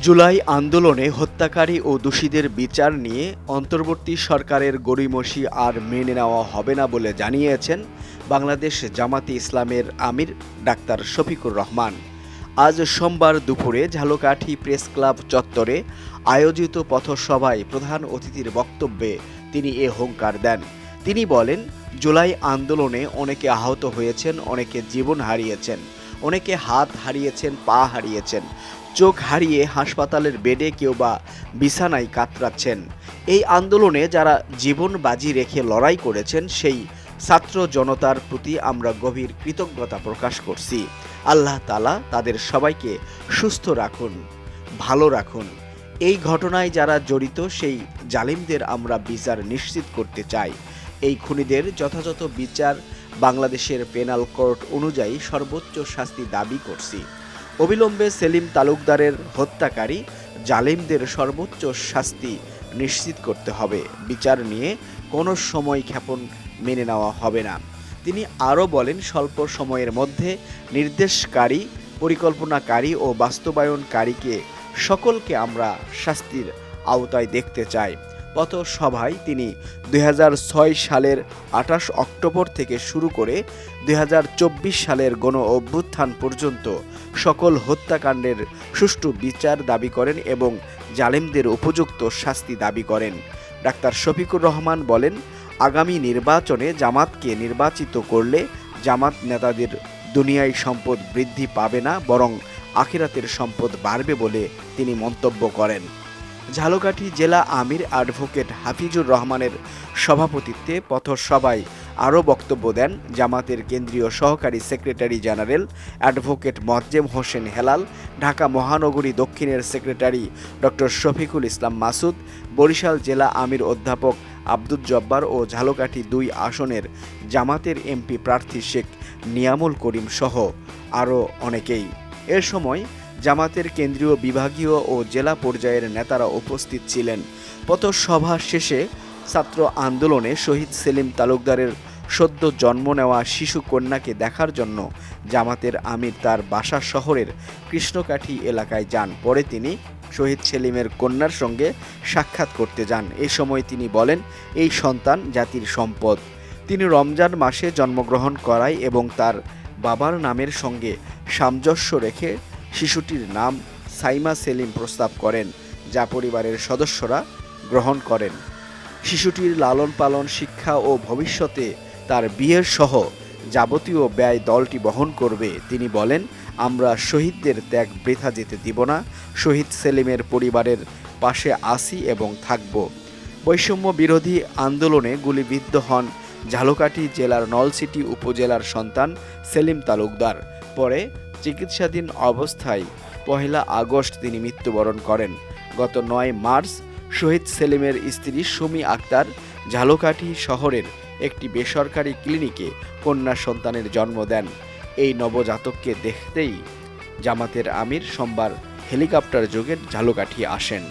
জুলাই আন্দোলনে হত্যাকারী ও দোষীদের বিচার নিয়ে অন্তর্বর্তী সরকারের গড়িমসি আর মেনে নেওয়া হবে না বলে জানিয়েছেন বাংলাদেশ জামাতে ইসলামের আমির ডাক্তার শফিকুর রহমান। আজ সোমবার দুপুরে ঝালকাঠি প্রেস ক্লাব চত্বরে আয়োজিত পথসভায় প্রধান অতিথির বক্তব্যে তিনি এ হুঙ্কার দেন। তিনি বলেন, জুলাই আন্দোলনে অনেকে আহত হয়েছেন, অনেকে জীবন হারিয়েছেন। অনেকে হাত হারিয়েছেন, পা হারিয়েছেন, চোখ হারিয়ে হাসপাতালের বেডে কেউ বা বিছানায় কাতরাচ্ছেন। এই আন্দোলনে যারা জীবন বাজি রেখে লড়াই করেছেন, সেই ছাত্র জনতার প্রতি আমরা গভীর কৃতজ্ঞতা প্রকাশ করছি। আল্লাহ তালা তাদের সবাইকে সুস্থ রাখুন, ভালো রাখুন। এই ঘটনায় যারা জড়িত, সেই জালিমদের আমরা বিচার নিশ্চিত করতে চাই। এই খুনিদের যথাযথ বিচার বাংলাদেশের পেনাল কোর্ট অনুযায়ী সর্বোচ্চ শাস্তি দাবি করছি। অবিলম্বে সেলিম তালুকদারের হত্যাকারী জালিমদের সর্বোচ্চ শাস্তি নিশ্চিত করতে হবে। বিচার নিয়ে কোনো সময় ক্ষেপণ মেনে নেওয়া হবে না। তিনি আরও বলেন, স্বল্প সময়ের মধ্যে নির্দেশকারী, পরিকল্পনাকারী ও বাস্তবায়নকারীকে সকলকে আমরা শাস্তির আওতায় দেখতে চাই। পথসভায় তিনি দু হাজার ছয় সালের আঠাশ অক্টোবর থেকে শুরু করে দু হাজার চব্বিশ সালের গণ অভ্যুত্থান পর্যন্ত সকল হত্যাকাণ্ডের সুষ্ঠু বিচার দাবি করেন এবং জালেমদের উপযুক্ত শাস্তি দাবি করেন। ডাক্তার শফিকুর রহমান বলেন, আগামী নির্বাচনে জামাতকে নির্বাচিত করলে জামাত নেতাদের দুনিয়ায় সম্পদ বৃদ্ধি পাবে না, বরং আখিরাতের সম্পদ বাড়বে বলে তিনি মন্তব্য করেন। ঝালকাঠি জেলা আমির অ্যাডভোকেট হাফিজুর রহমানের সভাপতিত্বে পথসভায় আরও বক্তব্য দেন জামাতের কেন্দ্রীয় সহকারী secretary general advocate Mozzem Hossain Helal, Dhaka মহানগরী দক্ষিণের সেক্রেটারি ডক্টর শফিকুল ইসলাম মাসুদ, বরিশাল জেলা আমির অধ্যাপক আব্দুল জব্বার ও ঝালকাঠি দুই আসনের জামাতের এমপি প্রার্থী শেখ নিয়ামুল করিম সহ আরও অনেকেই। এর সময় জামাতের কেন্দ্রীয় বিভাগীয় ও জেলা পর্যায়ের নেতারা উপস্থিত ছিলেন। পথসভা শেষে ছাত্র আন্দোলনে শহীদ সেলিম তালুকদারের সদ্য জন্ম নেওয়া শিশু কন্যাকে দেখার জন্য জামাতের আমির তার বাসা শহরের কৃষ্ণকাঠি এলাকায় যান। পরে তিনি শহীদ সেলিমের কন্যার সঙ্গে সাক্ষাৎ করতে যান। এ সময় তিনি বলেন, এই সন্তান জাতির সম্পদ। তিনি রমজান মাসে জন্মগ্রহণ করায় এবং তার বাবার নামের সঙ্গে সামঞ্জস্য রেখে শিশুটির নাম সাইমা সেলিম প্রস্তাব করেন, যা পরিবারের সদস্যরা গ্রহণ করেন। শিশুটির লালন পালন, শিক্ষা ও ভবিষ্যতে তার বিয়ের সহ যাবতীয় ব্যয় দলটি বহন করবে। তিনি বলেন, আমরা শহীদদের ত্যাগ বৃথা যেতে দিব না। শহীদ সেলিমের পরিবারের পাশে আসি এবং থাকব। বৈষম্য বিরোধী আন্দোলনে গুলিবিদ্ধ হন ঝালকাঠি জেলার নলসিটি উপজেলার সন্তান সেলিম তালুকদার। পরে চিকিৎসাধীন অবস্থায় পহেলা আগস্ট তিনি মৃত্যুবরণ করেন। গত নয় মার্চ শহীদ সেলিমের স্ত্রী সুমি আক্তার ঝালকাঠি শহরের একটি বেসরকারি ক্লিনিকে কন্যা সন্তানের জন্ম দেন। এই নবজাতককে দেখতেই জামাতের আমির সোমবার হেলিকপ্টার যোগে ঝালকাঠি আসেন।